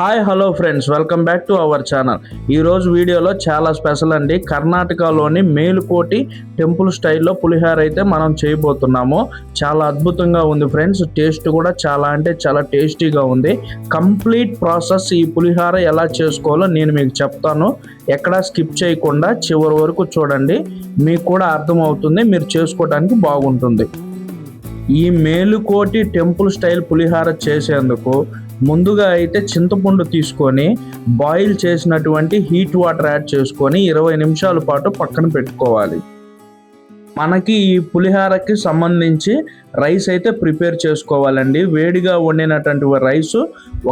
Hi hello friends. Welcome back to our channel. ఈరోజు వీడియోలో చాలా స్పెషల్ అండి. కర్ణాటకలోని మేలుకోటి టెంపుల్ స్టైల్లో పులిహోర అయితే మనం చేయబోతున్నాము. చాలా అద్భుతంగా ఉంది ఫ్రెండ్స్. టేస్ట్ కూడా చాలా అంటే చాలా టేస్టీగా ఉంది. కంప్లీట్ ప్రాసెస్ ఈ పులిహోర ఎలా చేసుకోవాలో నేను మీకు చెప్తాను. ఎక్కడా స్కిప్ చేయకుండా చివరి వరకు చూడండి. మీకు కూడా అర్థమవుతుంది. మీరు చేసుకోవడానికి బాగుంటుంది. ఈ మేలుకోటి టెంపుల్ స్టైల్ పులిహార చేసేందుకు ముందుగా అయితే చింతపండు తీసుకొని బాయిల్ చేసినటువంటి హీట్ వాటర్ యాడ్ చేసుకొని ఇరవై నిమిషాల పాటు పక్కన పెట్టుకోవాలి. మనకి ఈ పులిహారకి సంబంధించి రైస్ అయితే ప్రిపేర్ చేసుకోవాలండి. వేడిగా వండినటువంటి రైస్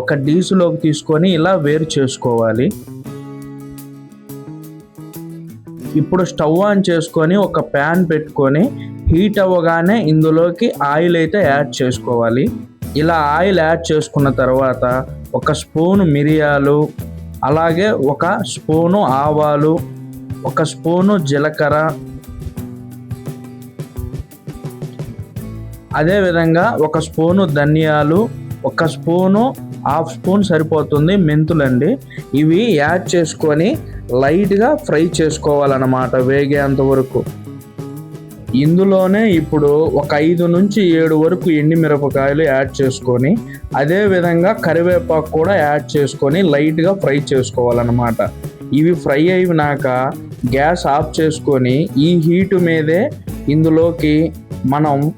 ఒక డీసులోకి తీసుకొని ఇలా వేరు చేసుకోవాలి. ఇప్పుడు స్టవ్ ఆన్ చేసుకొని ఒక ప్యాన్ పెట్టుకొని హీట్ అవ్వగానే ఇందులోకి ఆయిల్ అయితే యాడ్ చేసుకోవాలి. ఇలా ఆయిల్ యాడ్ చేసుకున్న తర్వాత ఒక స్పూను మిరియాలు అలాగే ఒక స్పూను ఆవాలు ఒక స్పూను జీలకర్ర. అదేవిధంగా ఒక స్పూను ధనియాలు ఒక స్పూను హాఫ్ స్పూన్ సరిపోతుంది మెంతులండి. ఇవి యాడ్ చేసుకొని లైట్గా ఫ్రై చేసుకోవాలన్నమాట వేగేంత వరకు. ఇందులోనే ఇప్పుడు ఒక ఐదు నుంచి ఏడు వరకు ఎండి మిరపకాయలు యాడ్ చేసుకొని అదే విధంగా కరివేపాకు కూడా యాడ్ చేసుకొని లైట్గా ఫ్రై చేసుకోవాలన్నమాట. ఇవి ఫ్రై అయినాక గ్యాస్ ఆఫ్ చేసుకొని ఈ హీట్ మీదే ఇందులోకి మనం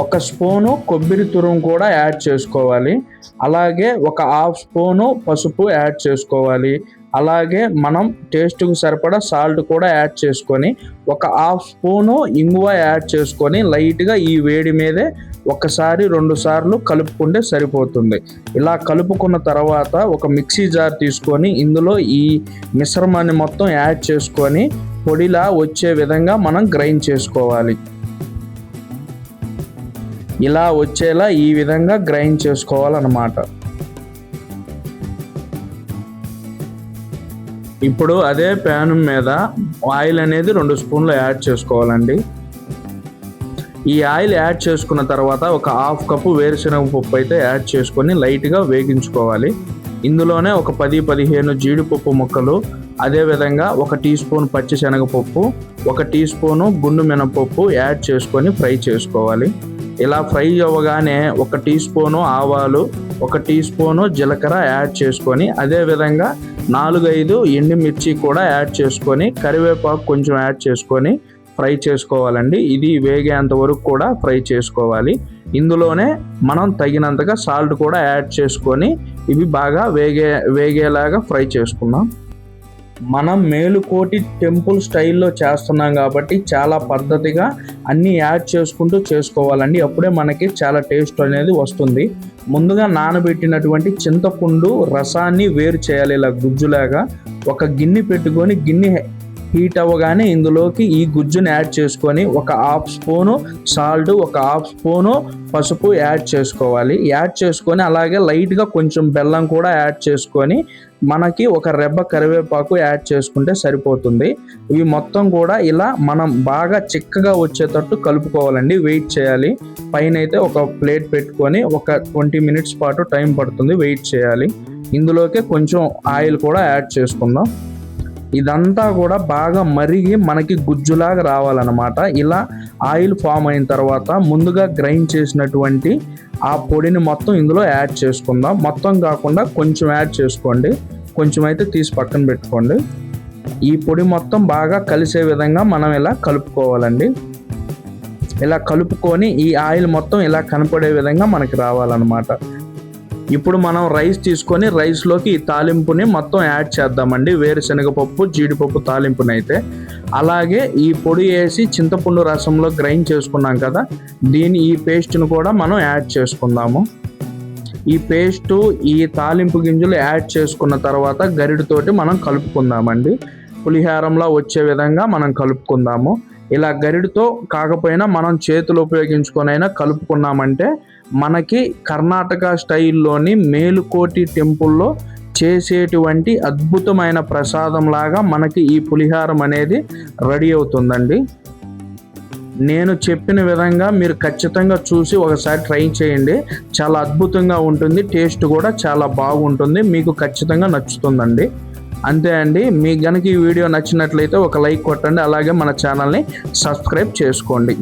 ఒక స్పూను కొబ్బరి తురుము కూడా యాడ్ చేసుకోవాలి. అలాగే ఒక హాఫ్ స్పూను పసుపు యాడ్ చేసుకోవాలి. అలాగే మనం టేస్ట్కి సరిపడా సాల్ట్ కూడా యాడ్ చేసుకొని ఒక హాఫ్ స్పూను ఇంగువ యాడ్ చేసుకొని లైట్గా ఈ వేడి మీదే ఒకసారి రెండు సార్లు కలుపుకుంటే సరిపోతుంది. ఇలా కలుపుకున్న తర్వాత ఒక మిక్సీ జార్ తీసుకొని ఇందులో ఈ మిశ్రమాన్ని మొత్తం యాడ్ చేసుకొని పొడిలా వచ్చే విధంగా మనం గ్రైండ్ చేసుకోవాలి. ఇలా వచ్చేలా ఈ విధంగా గ్రైండ్ చేసుకోవాలన్నమాట. ఇప్పుడు అదే ప్యాన్ మీద ఆయిల్ అనేది రెండు స్పూన్లు యాడ్ చేసుకోవాలండి. ఈ ఆయిల్ యాడ్ చేసుకున్న తర్వాత ఒక హాఫ్ కప్పు వేరుశనగ పప్పు అయితే యాడ్ చేసుకొని లైట్గా వేగించుకోవాలి. ఇందులోనే ఒక పది పదిహేను జీడిపప్పు ముక్కలు అదేవిధంగా ఒక టీ స్పూన్ పచ్చి శనగపప్పు ఒక టీ స్పూను గుండు మినపప్పు యాడ్ చేసుకొని ఫ్రై చేసుకోవాలి. ఇలా ఫ్రై అవ్వగానే ఒక టీ స్పూను ఆవాలు ఒక టీ స్పూను జీలకర్ర యాడ్ చేసుకొని అదేవిధంగా నాలుగైదు ఎండుమిర్చి కూడా యాడ్ చేసుకొని కరివేపాకు కొంచెం యాడ్ చేసుకొని ఫ్రై చేసుకోవాలండి. ఇది వేగేంత వరకు కూడా ఫ్రై చేసుకోవాలి. ఇందులోనే మనం తగినంతగా సాల్ట్ కూడా యాడ్ చేసుకొని ఇవి బాగా వేగే వేగేలాగా ఫ్రై చేసుకుందాం. మనం మేలుకోటి టెంపుల్ స్టైల్లో చేస్తున్నాం కాబట్టి చాలా పద్ధతిగా అన్నీ యాడ్ చేసుకుంటూ చేసుకోవాలండి. అప్పుడే మనకి చాలా టేస్ట్ అనేది వస్తుంది. ముందుగా నానబెట్టినటువంటి చింతపండు రసాన్ని వేరు చేయాలి ఇలా గుజ్జులాగా. ఒక గిన్నె పెట్టుకొని గిన్నె హీట్ అవ్వగానే ఇందులోకి ఈ గుజ్జుని యాడ్ చేసుకొని ఒక హాఫ్ స్పూను సాల్ట్ ఒక హాఫ్ స్పూను పసుపు యాడ్ చేసుకోవాలి. యాడ్ చేసుకొని అలాగే లైట్గా కొంచెం బెల్లం కూడా యాడ్ చేసుకొని మనకి ఒక రెబ్బ కరివేపాకు యాడ్ చేసుకుంటే సరిపోతుంది. ఇవి మొత్తం కూడా ఇలా మనం బాగా చిక్కగా వచ్చేటట్టు కలుపుకోవాలండి. వెయిట్ చేయాలి. పైన అయితే ఒక ప్లేట్ పెట్టుకొని ఒక ట్వంటీ మినిట్స్ పాటు టైం పడుతుంది వెయిట్ చేయాలి. ఇందులోకి కొంచెం ఆయిల్ కూడా యాడ్ చేసుకుందాం. ఇదంతా కూడా బాగా మరిగి మనకి గుజ్జులాగా రావాలన్నమాట. ఇలా ఆయిల్ ఫామ్ అయిన తర్వాత ముందుగా గ్రైండ్ చేసినటువంటి ఆ పొడిని మొత్తం ఇందులో యాడ్ చేసుకుందాం. మొత్తం కాకుండా కొంచెం యాడ్ చేసుకోండి. కొంచెం అయితే తీసి పక్కన పెట్టుకోండి. ఈ పొడి మొత్తం బాగా కలిసే విధంగా మనం ఇలా కలుపుకోవాలండి. ఇలా కలుపుకొని ఈ ఆయిల్ మొత్తం ఇలా కనపడే విధంగా మనకి రావాలన్నమాట. ఇప్పుడు మనం రైస్ తీసుకొని రైస్లోకి ఈ తాలింపుని మొత్తం యాడ్ చేద్దామండి. వేరుశనగపప్పు జీడిపప్పు తాలింపుని అయితే అలాగే ఈ పొడి వేసి చింతపండు రసంలో గ్రైండ్ చేసుకున్నాం కదా దీని ఈ పేస్ట్ను కూడా మనం యాడ్ చేసుకుందాము. ఈ పేస్టు ఈ తాలింపు గింజలు యాడ్ చేసుకున్న తర్వాత గరిడితోటి మనం కలుపుకుందామండి. పులిహారంలో వచ్చే విధంగా మనం కలుపుకుందాము. ఇలా గరిడితో కాకపోయినా మనం చేతులు ఉపయోగించుకొనైనా కలుపుకున్నామంటే మనకి కర్ణాటక స్టైల్లోని మేలుకోటి టెంపుల్లో చేసేటువంటి అద్భుతమైన ప్రసాదం లాగా మనకి ఈ పులిహారం అనేది రెడీ అవుతుందండి. నేను చెప్పిన విధంగా మీరు ఖచ్చితంగా చూసి ఒకసారి ట్రై చేయండి. చాలా అద్భుతంగా ఉంటుంది టేస్ట్ కూడా చాలా బాగుంటుంది మీకు ఖచ్చితంగా నచ్చుతుందండి. అంతే అండి. మీకు కనుక ఈ వీడియో నచ్చినట్లయితే ఒక లైక్ కొట్టండి. అలాగే మన ఛానల్ని సబ్స్క్రైబ్ చేసుకోండి.